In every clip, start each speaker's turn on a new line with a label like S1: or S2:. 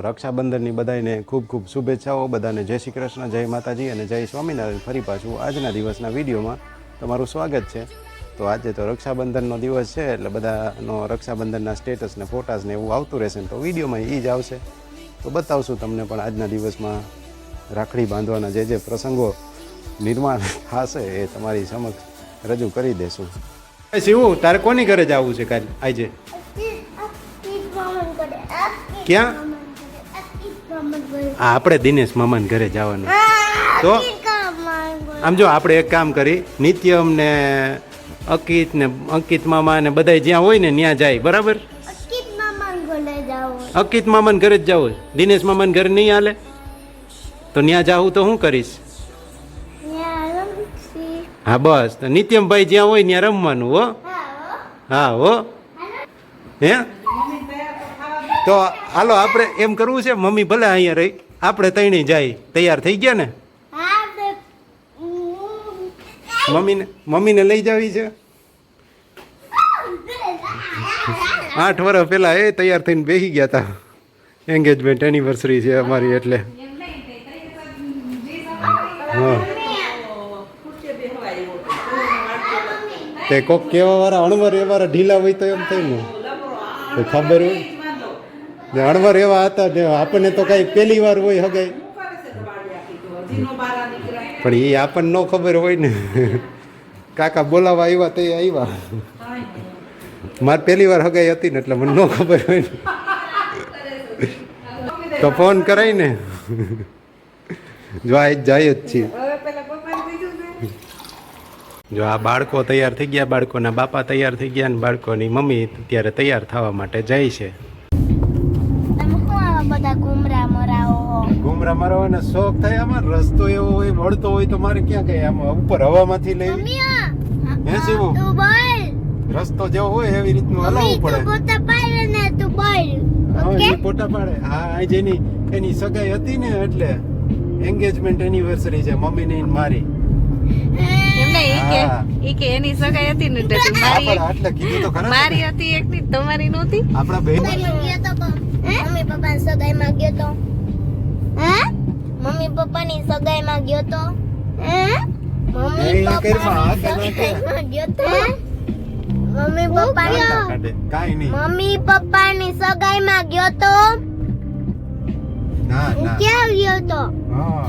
S1: રક્ષાબંધનની બધાને ખૂબ ખૂબ શુભેચ્છાઓ. બધાને જય શ્રી કૃષ્ણ જય માતાજી અને જય સ્વામિનારાયણ. ફરી પાછું આજના દિવસના વિડીયોમાં તમારું સ્વાગત છે. તો આજે તો રક્ષાબંધનનો દિવસ છે એટલે બધાનો રક્ષાબંધનના સ્ટેટસ ને ફોટાસ ને એવું આવતું રહેશે ને તો વિડીયોમાં એ જ આવશે. તો બતાવશું તમને પણ આજના દિવસમાં રાખડી બાંધવાના જે જે પ્રસંગો નિર્માણ થશે એ તમારી સમક્ષ રજૂ કરી દેશું. શિવું તારે કોની ઘરે જવું છે કાલે? આજે? ક્યાં? આ આપણે દિનેશ મામાને ઘરે જવાનું. તો આમ જો આપણે એક કામ કરી નિત્યમ ને અંકિત ને અંકિત મામા ને બધા જ્યાં હોય ને ત્યાં જાય બરાબર? અંકિત મામાને ઘરે જ જવું દિનેશ મામાને ઘરે નહીં હાલે? તો ત્યાં જાવું તો શું કરીશ? હા બસ. નિત્યમભાઈ જ્યાં હોય ત્યાં રમવાનું હો? હા હો. હે? તો હાલો આપણે એમ કરવું છે મમ્મી ભલે અહીંયા રહી આપણે તઈને જાય તૈયાર થઈ ગયા ને? મમ્મીને મમ્મીને લઈ જાવી છે? આઠ વર્ષ પહેલાં એ તૈયાર થઈને બેસી ગયા હતા એન્ગેજમેન્ટ એનિવર્સરી છે અમારી એટલે. તે કોક કેવા વાળા અણવર એ વાળા ઢીલા હોય તો એમ થઈ ને. ખબર હોય. ને અણવર એવા હતા ને આપણને તો કઈ પહેલી વાર હોય હગાઈ પણ એ આપણને ન ખબર હોય ને. કાકા બોલાવા આવ્યા તે આવ્યા. મારે પહેલી વાર હગાઈ હતી ને એટલે મને ન ખબર હોય ને. તો ફોન કરાય ને. જો આ જાય જ છીએ. જો આ બાળકો તૈયાર થઈ ગયા, બાળકોના બાપા તૈયાર થઈ ગયા અને બાળકોની મમ્મી અત્યારે તૈયાર થવા માટે જાય છે.
S2: બધા ગુમરા મરાઓ
S1: ઘુમરા મારવાનો શોખ થાય આમાં રસ્તો એવો હોય મળતો હોય તો મારે ક્યાં કઈ આમ ઉપર હવામાંથી લઈ હે શિવું? રસ્તો જેવો હોય એવી રીતનું હલાવવું પડે.
S2: પોતા પાડ ને તું બોલ.
S1: હા,
S2: ઓકે?
S1: પાડે. હા આ જેની એની સગાઈ હતી ને એટલે એન્ગેજમેન્ટ એનિવર્સરી છે મમ્મી ને મારી.
S3: એમને ઈ કે કે એની સગાઈ હતી ને મારી
S1: પણ કીધું તો ખરા
S3: મારી હતી એક ની તમારી નહોતી.
S1: આપણા બે
S2: મમ્મી પપ્પા સગાઈમાં ગયો તો. હે? મમ્મી પપ્પાની સગાઈમાં ગયો તો. હે? મમ્મી પપ્પાની સગાઈમાં ગયો તો. મમ્મી પપ્પાની
S1: કાઈ નહીં.
S2: મમ્મી પપ્પાની સગાઈમાં ગયો તો.
S1: ના ના.
S2: ક્યાં ગયો તો?
S1: હા.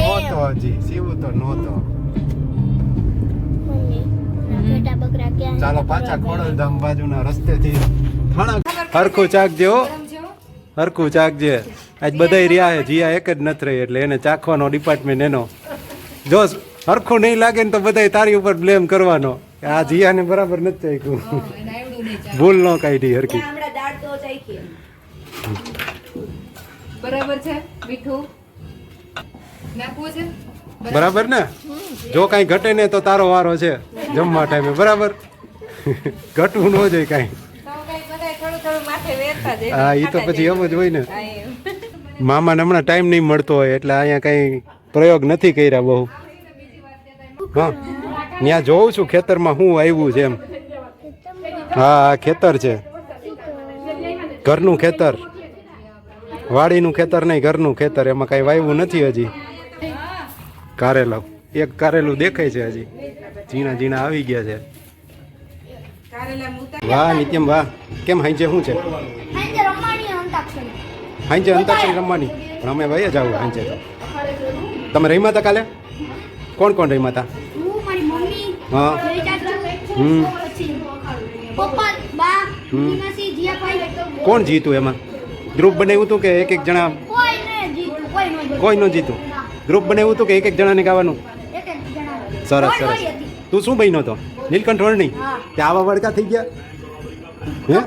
S1: નહોતો હજી સીવું તો નહોતો
S2: મમ્મી બેટા બકરા ક્યાં
S1: ચાલો પાછા ખોડલધામ બાજુના રસ્તેથી થાણા હરખું ચાકજે હો હરખું ચાકજે આજ બધાય રહ્યા છે જીયા એક જ નથી રહી એટલે એને ચાખવાનો ડિપાર્ટમેન્ટ એનો. જો હરખું નહીં લાગે ને તો બધાય તારી ઉપર બ્લેમ કરવાનો. કે આ જીયાને બરાબર નથી ચાખ્યું. ભૂલ ન કાઢી હરખી.
S3: બરાબર છે મીઠું? નાખવું છે?
S1: બરાબર ને? જો કાંઈ ઘટે ને તો તારો વારો છે. જમવા ટાઈમે. બરાબર? ઘટવું ન જોઈએ કઈ
S3: બધાય થોડું થોડું માથે વેરતા જ
S1: હા એ તો પછી એમ જ હોય ને. મામાને હમણાં ટાઈમ નહીં મળતો હોય એટલે અહીંયા કંઈ પ્રયોગ નથી કર્યા બહુ. હા ત્યાં જોઉં છું ખેતરમાં શું આવ્યું છે એમ. હા ખેતર છે. ઘરનું ખેતર. વાડીનું ખેતર નહીં ઘરનું ખેતર. એમાં કાંઈ વાવ્યું નથી હજી. કારેલા. એક કારેલું દેખાય છે હજી. ઝીણા ઝીણા આવી ગયા છે. વાહ નિત્યમ વાહ. કેમ શું છે?
S2: રમવાની અંતાક્ષરી
S1: હાંજે અંતાક્ષરી રમવાની. પણ અમે વહી આવું હાંજે તો. તમે રમ્યા હતા કાલે? કોણ કોણ રમ્યા હતા?
S2: હું
S1: હમ. કોણ જીતું એમાં? ગ્રુપ બનાવ્યું હતું કે એક એક જણા?
S2: કોઈ ને જીતું
S1: ગ્રુપ બનાવ્યું હતું કે એક એક જણાને ગાવાનું? સરસ સરસ. તું શું બન્યો હતો નીલકંઠ વર્ણી
S2: ત્યાં
S1: તે આવા વડકા થઈ ગયા? હે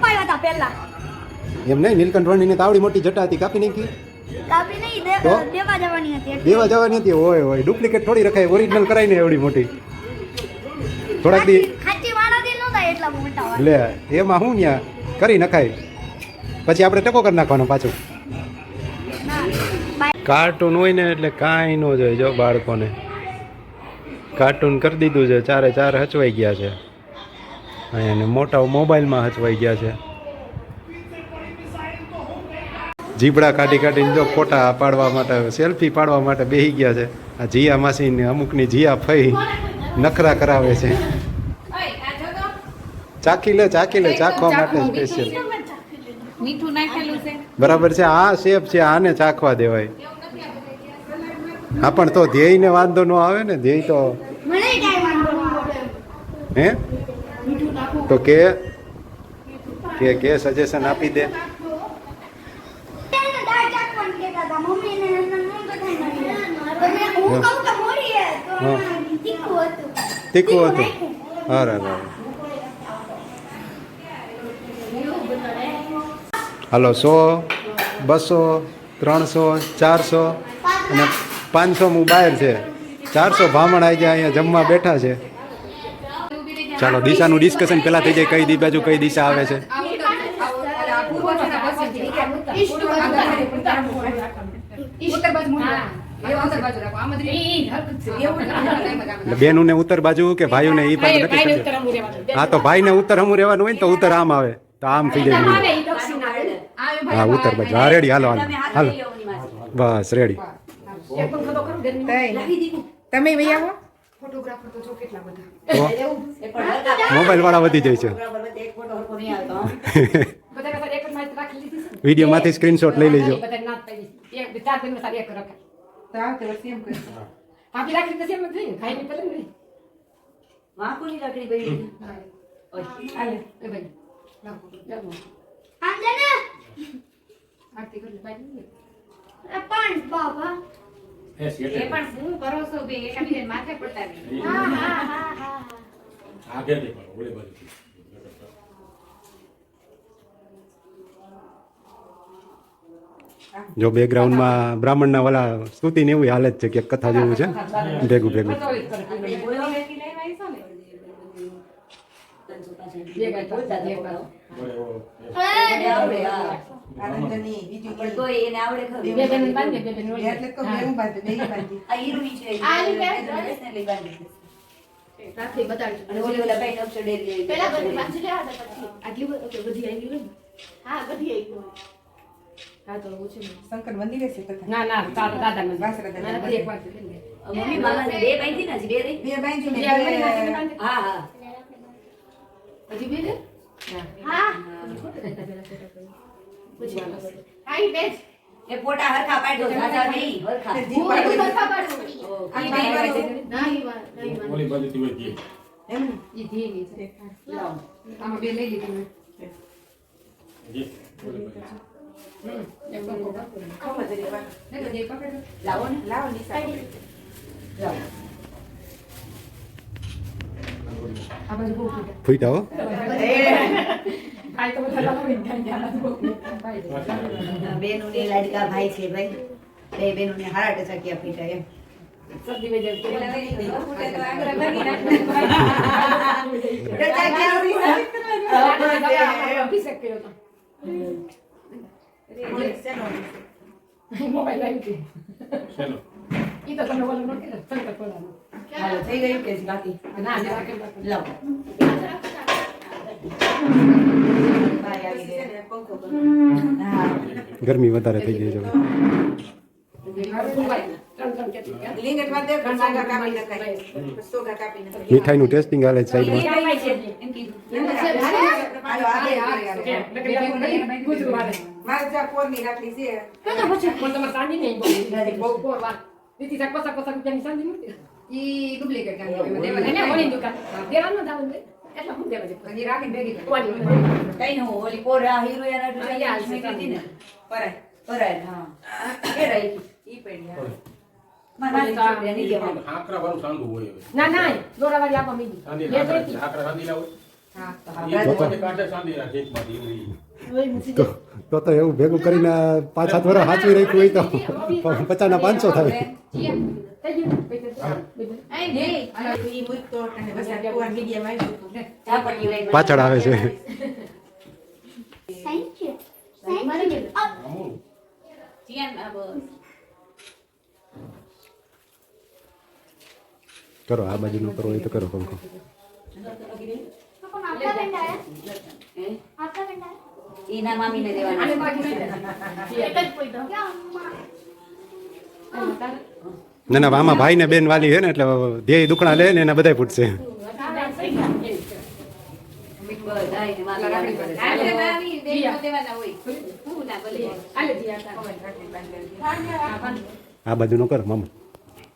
S2: પહેલા.
S1: એમ નહીં? નીલકંઠ વર્ણીને તાવડી મોટી જટા હતી કાપી નાખી?
S2: કાપી નહીં
S1: તો?
S2: દેવા જવાની હતી
S1: દેવા જવાની હતી? હોય હોય ડુપ્લિકેટ થોડી રખાય ઓરિજિનલ કરાય ને એવડી મોટી. થોડાક દી
S2: ખાચી- ખાચી વાળાથી નહોતા એટલા મોટા
S1: લે એમાં હું ત્યાં કરી નખાય? પછી આપણે ટકો કરી નાખવાનો પાછું. કાર્ટૂન હોય ને એટલે કાંઈ ન જોઈએ જો બાળકોને. કાર્ટૂન કરી દીધું છે ચારે ચાર હચવાઈ ગયા છે. અને મોટા મોબાઈલમાં હચવાઈ ગયા છે. જીબડા કાઢી કાઢીને જો ફોટા પાડવા માટે સેલ્ફી પાડવા માટે બેસી ગયા છે. આ જીયા માસીને અમુકની જીયા ફઈ નખરા કરાવે છે. ચાખી લે ચાખી લે ચાખવા માટે સ્પેશિયલ
S3: મીઠું નાખેલું છે.
S1: બરાબર છે આ શેપ છે આને ચાખવા દેવાય. હા પણ તો ધ્યેયને વાંધો ન આવે ને ધ્યેય તો હે? તો કે કે કે સજેશન આપી દે
S2: એને દાળ ચાખવાનું કહેતા હતા. એમને ન બધાય નથી. હું કહું તો મોરી તો તીખું હતું.
S1: તીખું અરે હાલો સો બસો ત્રણસો ચારસો અને પાંચસો હું બહાર છે. ચારસો ભામણ આવી જાય અહીંયા જમવા બેઠા છે. ચાલો દિશાનું ડિસ્કશન પહેલાં થઈ જાય કઈ દી બાજુ કઈ દિશા આવે છે. એટલે બેનુને ઉત્તર બાજુ કે ભાઈઓને એ બાજુ નથી હા તો ભાઈને ઉત્તર હમું રહેવાનું હોય ને તો ઉત્તર આમ આવે તો આમ થઈ જાય હા ઉત્તર બાજુ હા રેડી હાલો હાલો હાલો બસ રેડી
S3: તમે વહી આવો
S1: તો મોબાઈલ વાળા વધી જાય છે વિડીયોમાંથી સ્ક્રીનશોટ લઈ લેજો.
S2: પણ બાબા.
S3: એ પણ શું કરો બે એકાબીજાને માથે પડતા નહીં.
S2: હા, હા, હા, હા.
S1: જો બેકગ્રાઉન્ડમાં બ્રાહ્મણના વાલા સ્તુતિ ને એવું હાલત છે કે કથા જેવું છે ભેગું ભેગું.
S2: આટલી બધી- આવી હા, બધી આવી. હા, તો ઓછું
S4: શંકર મંદિરે છે કથા
S3: ના ના તારા દાદા
S4: વાસરા
S3: એક
S5: મમ્મી બે બાંધી ને બે રહી?
S4: બે બાંધી ને
S5: હા હા
S3: હજી બે છે?
S2: હા. હા, બેસ.
S5: એ ફોટા હરખા પાડજો સાચા નહીં હરખા
S2: હું બધું બધા પાડું.
S5: ઈ બે બાજુ.
S2: ના, ઈ વાત, ના, ઈ વાત.
S4: એમ?
S3: ઈ ધીરી છે.
S5: લાવ
S3: આમાં બે લઈ લીધી મેં. જી એક બંકો ને.
S5: લાવો ને
S4: લાવો
S5: લાવો
S3: ફૂટે.
S1: ફૂટા
S3: લાવો ને બહુ ફૂટે. ભાઈ.
S5: બેનુને લાડકા ભાઈ છે ભાઈ બે બેનુને હારા ટચકિયા પીટા એમ
S3: શરદી મોબાઈલ તો તમને ઓલો નો કર્યો, શંકર ભગવાનનો.
S5: હાલો થઈ ગયું કે બાકી
S1: ગરમી વધારે થઈ ગઈ છે હવે.
S3: ત્રણ ત્રણ કેટલી કે?
S4: લીંગટમાં દે પણ સોગા કાપી નખાય સોગા કાપી નખાય
S1: મીઠાઈનું ટેસ્ટિંગ હાલે સાઈડમાં
S3: ને. હજી ભેગી
S5: કઈ નું ઓલી પોરા હીરો એના ને
S4: પરાય
S5: પરાય હા કે રહી
S4: ઈ.
S3: ના ના દોરાવાળી તો.
S1: તો તો તો એવું ભેગું કરીને પાંચ સાત વર્ષ સાચવી રાખ્યું હોય તો પચાસના પાંચસો થાય
S4: હતું.
S5: ઝાપટી લઈને
S1: પાછળ આવે છે
S2: Thank you. Thank you.
S5: આ.
S1: કરો આ બાજુનું કરો એ તો કરો પંખો?
S5: એના મામીને દેવાના
S3: આને બાકી નથી. એક જ પોઈન્ટ.
S1: ના ના આમાં ભાઈ ને બેન વાલી છે ને એટલે ધ્યેય દુખણા લે ને એના ફૂટશે.
S3: બાંધે. જી આ
S1: બાજુ નો કર મામા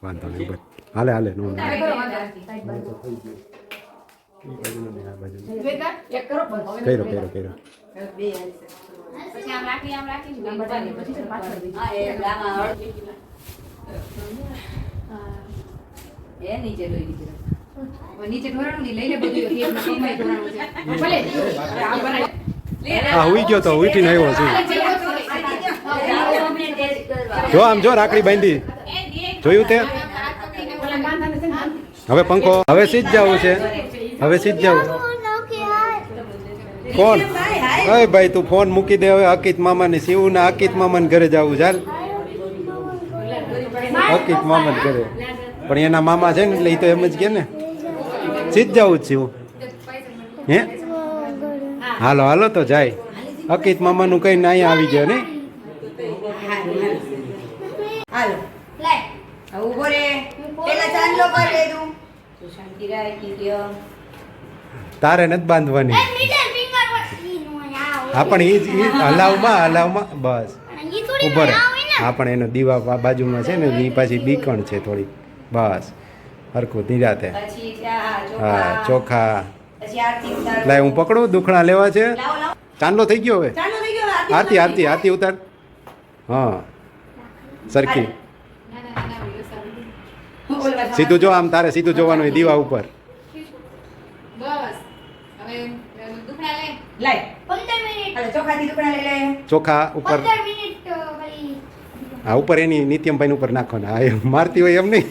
S1: વાંધો નહીં હાલે હાલે નો કર્યો કર્યો કર્યો.
S5: પછી આમ રાખી આમ રાખીને
S3: આમ બધાને પછી છે ને પાછળ બીજી.
S5: હા એ આમાં હળદી. એ નીચે ડોઈ નીચે
S4: હવે નીચે ઢોરાણું નહીં, લઈ લે બધું એક એક કમાઈ ઢોરાણું છે.
S3: ભલે. આ બનાય.
S1: હા હુઈ ગયો તો ઉઠીને આવ્યો છું. જો આમ જો રાખડી બાંધી. જોયું તે
S3: ઓલા બાંધાને છે ને બાંધી.
S1: હવે પંખો, હવે સીધ જવું છે. હવે સીધ જવું. ફોન. અય ભાઈ, તું ફોન મૂકી દે હવે અકિત મામાને, શિવના અકિત મામાને ઘરે જવું ચાલ અકિત મામા ઘરે. પણ એના મામા છે ને, એટલે એ તો એમ જ કે ને. સીધ જવું જ શિવ હે. હાલો હાલો તો જાય. અકિત મામાનું કઈ અહીંયા આવી ગયો ને
S5: હાલો
S2: લાય.
S5: હવે ઊભો રે પેલા ચાંદલો કર દેતું તું શાંતિ રાખ કીધ્યો
S1: તારે નથી બાંધવાની. હા પણ એ જ ઈ હલાવમાં હલાવમાં બસ. ઊભો રહે. હા પણ એનો દીવા બાજુમાં છે ને એ પાછી બીકણ છે થોડી બસ. હરખું નિરાતે. હા
S5: ચોખા.
S1: લાય હું પકડું? દુખણા લેવા છે? ચાંદલો થઈ ગયો હવે?
S5: ચાંદલો થઈ ગયો
S1: આરતી આરતી આરતી ઉતાર. હા. સરખી. સીધું જો આમ તારે સીધું જોવાનું હોય દીવા ઉપર. ચોખા ઉપર. હા ઉપર એની નિત્યમભાઈ ઉપર નાખવાના. હા એમ મારતી હોય એમ નહીં.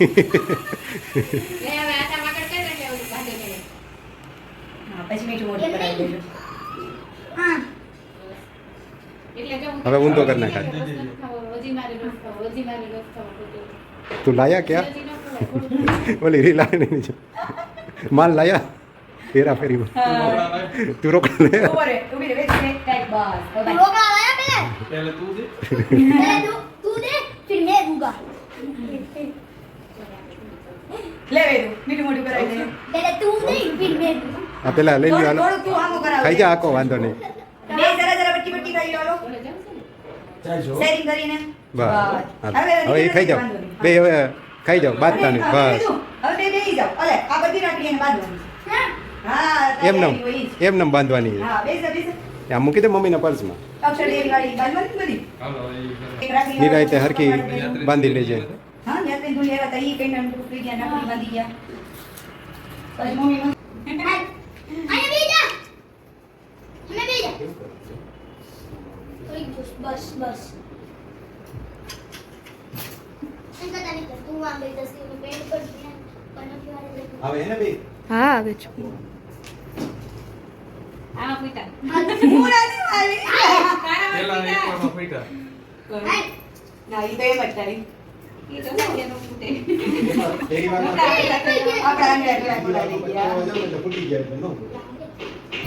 S4: હવે
S1: ઊંધો કરી નાખા.
S4: હજી મારે રોજ ખાવો હજી મારે રોજ ખાવો બધું.
S1: તું લાયા ક્યાં? ઓલી રીલા માલ લાયા ફેરા ફેરી તું રોકડા લે
S2: પેલા
S1: લઈ લ્યો ખાઈ જા આખો વાંધો નહીં હવે એ ખાઈ જાઓ બે હવે ખાઈ જાઓ બાંધતા નહીં બસ.
S5: એમ હવે એમ બેસી એને બાંધવાની બેસે બેસે.
S1: આ મૂકી દે મમ્મીના પર્સમાં.
S5: રાખડી
S1: નિરાયતે હરખી બાંધી લેજે.
S5: બસ યાદ
S6: હા આવે છે.
S4: આમાં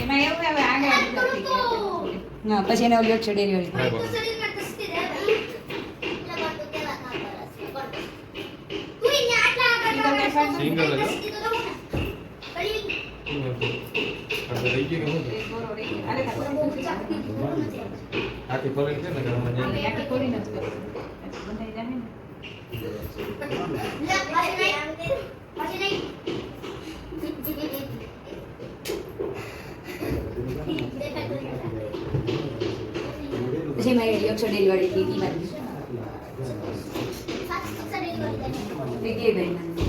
S5: એમાં
S4: એવું
S5: આવે પછી એને
S7: ઓલિયો ચડી રહ્યો
S4: સિંગલ
S7: જ
S4: આખી ફરક છે ને
S2: ઘરમાં
S5: પછી મેં અક્ષર ડિલિવરી દીધી મારી દીદી બેન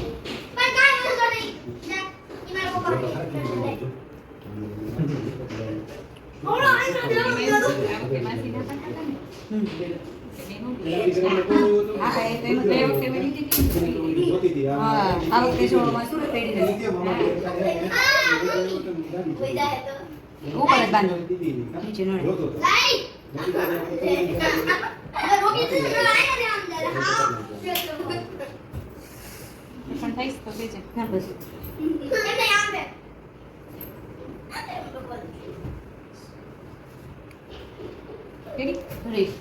S2: પણ
S4: થઈશ તો બેજે.
S5: હા બસ
S2: એટલે
S5: દીધી.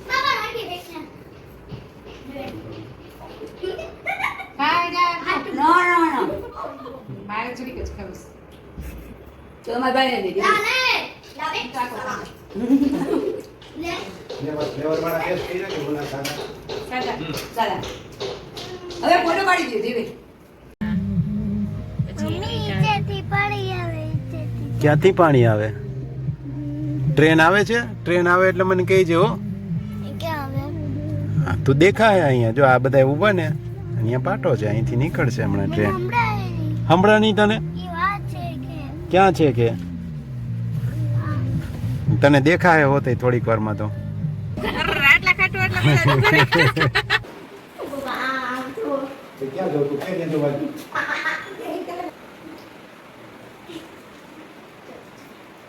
S5: હવે ફોટો પાડી દો દેવી
S2: મમ્મી નીચેથી પડી આવે નીચેથી
S1: ક્યાંથી પાણી આવે ટ્રેન આવે છે ટ્રેન આવે એટલે મને કહી હા, તું દેખાય અહીંયા. જો આ બધા ઊભા ને અહીંયા પાટો છે અહીંથી નીકળશે હમણાં ટ્રેન. હમણાં નહીં તને?
S2: ઈ વાત છે કે.
S1: ક્યાં છે કે? તને દેખાય હોતે થોડીક વારમાં તો. ક્યાં જો તું કે જોવા
S2: ઈ તો વેદો ને
S5: હા હોય ગયા હા તો પેલા હા એક મિનિટમાં તમારી વાત જતી રહી. મમ્મી કે લઈ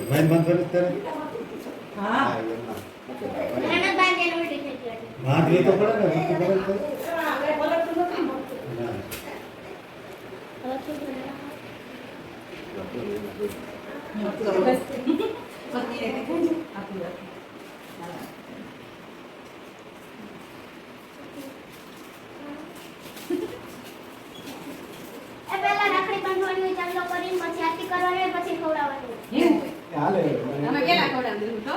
S1: ભાઈ બંધ કરી ત્યારે
S5: હા
S2: નાના બાંધે ઉલટી થઈ ગઈ
S1: ભાગવી તો પડે ને બીજું ખબર છે? ના.
S2: એ પહેલા રાખડી બાંધવાની હોય ચાંદલો કરીને પછી આરતી કરવાની હોય પછી ખવડાવવાની
S1: હાલે
S5: અમે કેલા ખવડાવી તો?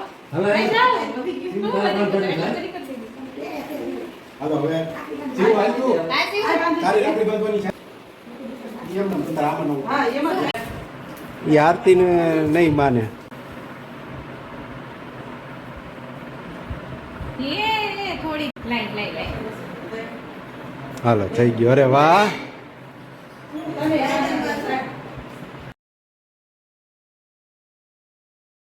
S1: હાલો હવે જીવ હાલતું તારી રાખડી બાંધવાની છે. એમ ને, તું તાર આમાં ન
S5: હા એમાં
S1: એ આરતીને નહીં માને. હાલો થઈ ગયો. અરે વાહ.